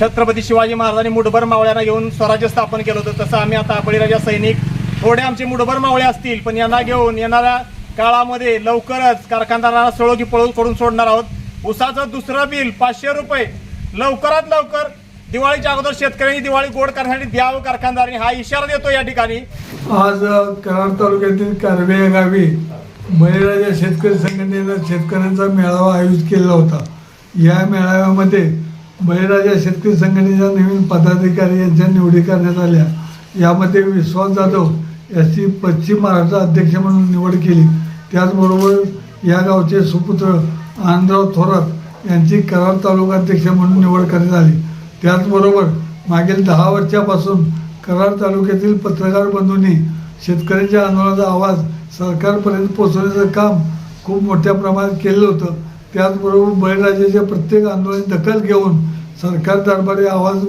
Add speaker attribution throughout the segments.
Speaker 1: छत्रपती शिवाजी महाराजांनी मुठभर मावळ्यांना घेऊन स्वराज्य स्थापन केलं होतं. तसं आम्ही आता बळीराजा सैनिक थोडे आमचे मुठभर मावळे असतील पण यांना घेऊन येणाऱ्या काळामध्ये लवकरच कारखानदारांना सळोगी पळून पडून सोडणार आहोत. उसाचं दुसरं बिल पाचशे रुपये. लवकरात लवकर दिवाळीच्या अगोदर शेतकऱ्यांनी दिवाळी गोड करण्यासाठी द्यावं कारखानदारांनी. हा इशारा देतो या ठिकाणी.
Speaker 2: आज कराड तालुक्यातील कारवे या गावी बळीराजा शेतकरी संघटनेनं शेतकऱ्यांचा मेळावा आयोजित केला होता. या मेळाव्यामध्ये बळीराजा शेतकरी संघटनेच्या नवीन पदाधिकारी यांच्या निवडी करण्यात आल्या. यामध्ये विश्वास जाधव याची पश्चिम महाराष्ट्र अध्यक्ष म्हणून निवड केली. त्याचबरोबर या गावचे सुपुत्र आनंदराव थोरात यांची कराड तालुका अध्यक्ष म्हणून निवड करण्यात आली. त्याचबरोबर मागील दहा वर्षापासून कराड तालुक्यातील पत्रकार बंधूंनी शेतकऱ्यांच्या आंदोलनाचा आवाज सरकारपर्यंत पोहोचवण्याचं काम खूप मोठ्या प्रमाणात केलं होतं. त्याचबरोबर बळीराजाच्या प्रत्येक आंदोलनाची दखल घेऊन सरकार दरबारी आवाज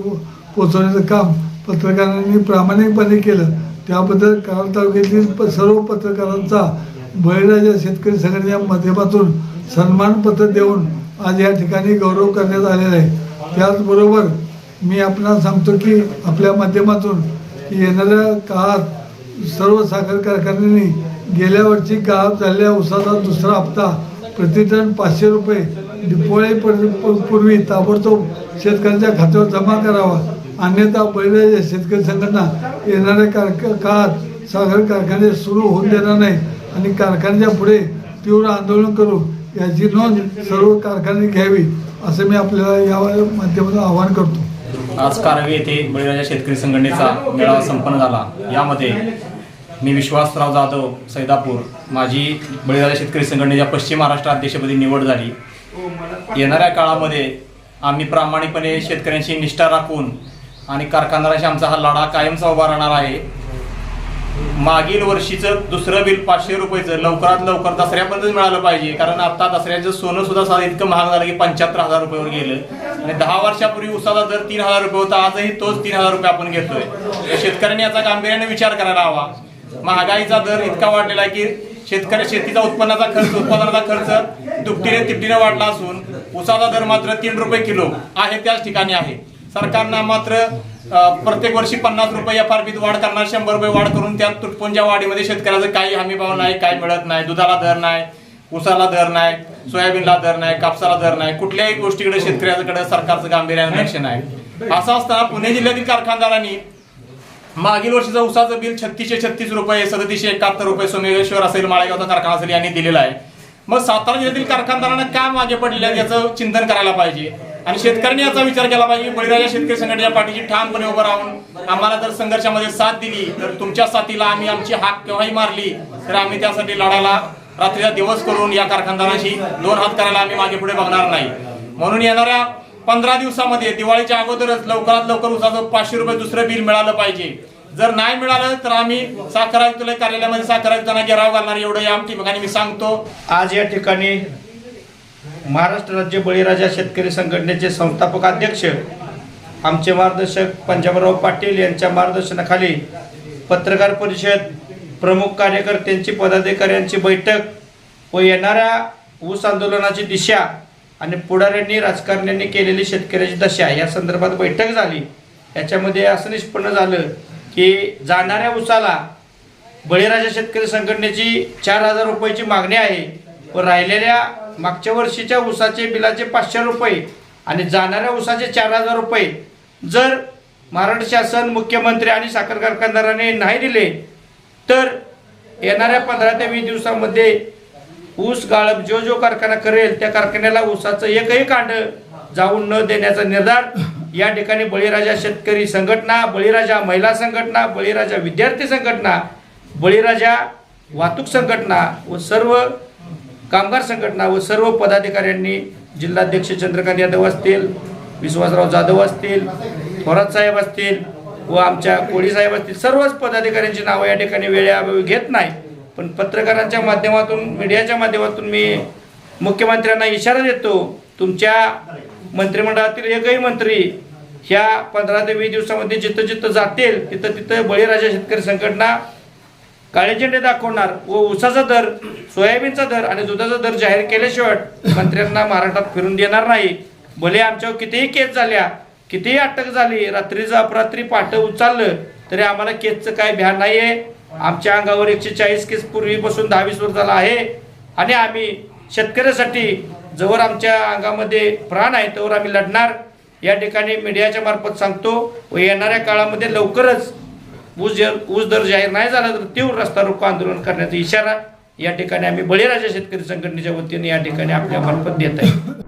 Speaker 2: पोचवण्याचं काम पत्रकारांनी प्रामाणिकपणे केलं. त्याबद्दल कराड तालुक्यातील प- सर्व पत्रकारांचा बळीराजा शेतकरी संघटनेच्या माध्यमातून सन्मानपत्र देऊन आज या ठिकाणी गौरव करण्यात आलेला आहे. त्याचबरोबर मी आपणाला सांगतो की आपल्या माध्यमातून येणाऱ्या काळात सर्व साखर कारखान्यांनी गेल्या वर्षी गाळप झालेल्या उसाचा दुसरा हप्ता प्रतिटन पाचशे रुपये दिपोळी पूर्वी ताबडतोब शेतकऱ्यांच्या खात्यावर जमा करावा. अन्यथा पहिले शेतकरी संघटना येणाऱ्या कारख काळात साखर कारखाने सुरू होऊन देणार नाही आणि कारखान्याच्या पुढे तीव्र आंदोलन करू. याची नोंद सर्व कारखाने घ्यावी असं मी आपल्याला या माध्यमातून आवाहन करतो.
Speaker 3: आज कारवी येथे बळीराजा शेतकरी संघटनेचा मेळावा संपन्न झाला. यामध्ये मी विश्वासराव जाधव सैदापूर. माझी बळीराजा शेतकरी संघटनेच्या पश्चिम महाराष्ट्र अध्यक्षपदी निवड झाली. येणाऱ्या काळामध्ये आम्ही प्रामाणिकपणे शेतकऱ्यांशी निष्ठा राखून आणि कारखानदाराशी आमचा हा लढा कायमचा उभा राहणार आहे. मागील वर्षीचं दुसरं बिल पाचशे रुपयेचं लवकरात लवकर दसऱ्यापर्यंत मिळालं पाहिजे. कारण आता दसऱ्याचं सोनं सुद्धा साधं इतकं महाग झालं की पंच्याहत्तर हजार रुपयावर गेलं. आणि दहा वर्षापूर्वी उसाचा दर तीन हजार रुपये होता. आजही तोच तीन हजार रुपये आपण घेतोय. शेतकऱ्यांनी याचा गांभीर्याने विचार करायला हवा. महागाईचा दर इतका वाढलेला आहे की शेतकरी शेतीचा उत्पन्नाचा खर्च उत्पादनाचा खर्च दुपटीने तिपटीने वाढला असून उसाचा दर मात्र तीन रुपये किलो आहे त्याच ठिकाणी आहे. सरकारनं मात्र प्रत्येक वर्षी पन्नास रुपये एफ आर पीत वाढ करणार शंभर रुपये वाढ करून त्या तुटपुंजा वाढीमध्ये शेतकऱ्याचं काही हमी भाव नाही काही मिळत नाही दुधाला दर नाही उसाला दर नाही सोयाबीनला दर नाही कापसाला दर नाही कुठल्याही गोष्टीकडे शेतकऱ्याकडे सरकारचं गांभीर्यानं लक्ष नाही. असं असताना पुणे जिल्ह्यातील कारखानदारांनी मागील वर्षीचं उसाचं बिल छत्तीसशे छत्तीस रुपये सदतीसशे एकाहत्तर रुपये सोमेश्वर असेल माळेगावचा कारखाना असेल यांनी दिलेला आहे. मग सातारा जिल्ह्यातील कारखानदारांना का मागे पडले याचं चिंतन करायला पाहिजे. आणि शेतकऱ्यांनी याचा विचार केला पाहिजे बळीराजा शेतकरी संघटनेच्या पाठीशी ठामपणे उभं राहून आम्हाला जर संघर्षामध्ये साथ दिली तर तुमच्या साथीला आम्ही आमची हाक केव्हाही मारली तर आम्ही त्यासाठी लढायला रात्रीचा दिवस करून या कारखानदारांशी दोन हात करायला आम्ही मागे पुढे बघणार नाही. म्हणून येणाऱ्या पंधरा दिवसामध्ये दिवाळीच्या अगोदरच लवकरात लवकर उसाचं पाचशे रुपये दुसरं बिल मिळालं पाहिजे. जर नाही मिळालं तर आम्ही साखर आयुक्तालय कार्यालयामध्ये साखर आयुक्तांना घेराव घालणार एवढं या ठिकाणी मी सांगतो.
Speaker 4: आज या ठिकाणी महाराष्ट्र राज्य बळीराजा शेतकरी संघटनेचे संस्थापक अध्यक्ष आमचे मार्गदर्शक पंजाबराव पाटील यांच्या मार्गदर्शनाखाली पत्रकार परिषद प्रमुख कार्यकर्त्यांची पदाधिकाऱ्यांची बैठक व येणाऱ्या ऊस आंदोलनाची दिशा आणि पुढाऱ्यांनी राजकारण्यांनी केलेली शेतकऱ्याची दशा या संदर्भात बैठक झाली. याच्यामध्ये असं निष्पन्न झालं की जाणाऱ्या ऊसाला बळीराजा शेतकरी संघटनेची चार हजार रुपयाची मागणी आहे व राहिलेल्या मागच्या वर्षीच्या ऊसाचे बिलाचे पाचशे रुपये आणि जाणाऱ्या ऊसाचे चार हजार रुपये जर महाराष्ट्र शासन मुख्यमंत्री आणि साखर कारखानदाराने नाही दिले तर येणाऱ्या पंधरा ते वीस दिवसामध्ये ऊस गाळप जो जो कारखाना करेल त्या कारखान्याला ऊसाचं एकही कांड जाऊन न देण्याचा निर्धार. या ठिकाणी बळीराजा शेतकरी संघटना बळीराजा महिला संघटना बळीराजा विद्यार्थी संघटना बळीराजा वाहतूक संघटना व सर्व कामगार संघटना व सर्व पदाधिकाऱ्यांनी जिल्हाध्यक्ष चंद्रकांत यादव असतील विश्वासराव जाधव असतील थोरात साहेब असतील व आमच्या कोळी साहेब असतील सर्वच पदाधिकाऱ्यांची नावं या ठिकाणी वेळेअभावी घेत नाही पण पत्रकारांच्या माध्यमातून मीडियाच्या माध्यमातून मी मुख्यमंत्र्यांना इशारा देतो तुमच्या मंत्रिमंडळातील एकही मंत्री ह्या पंधरा ते वीस दिवसामध्ये जिथं जिथं जातील तिथं तिथं बळीराजा शेतकरी संघटना काळे झेंडे दाखवणार व ऊसाचा दर सोयाबीनचा दर आणि दुधाचा दर जाहीर केल्याशिवाय मंत्र्यांना महाराष्ट्रात फिरून देणार नाही. भले आमच्यावर कितीही केस झाल्या कितीही अटक झाली रात्रीचं अपरात्री पाठ उचललं तरी आम्हाला केसचं काय भ्यान नाही आहे आमच्या अंगावर एकशे चाळीस केस पूर्वीपासून दहावीस वर वर्षाला आहे. आणि आम्ही शेतकऱ्यासाठी जवळ आमच्या अंगामध्ये प्राण आहे तोवर आम्ही लढणार. या ठिकाणी मीडियाच्या मार्फत सांगतो व येणाऱ्या काळामध्ये लवकरच ऊस जर ऊस दर जाहीर नाही झाला तर तीव्र रस्ता रोको आंदोलन करण्याचा इशारा या ठिकाणी आम्ही बळीराजा शेतकरी संघटनेच्या वतीने या ठिकाणी आपल्या मार्फत देत आहे.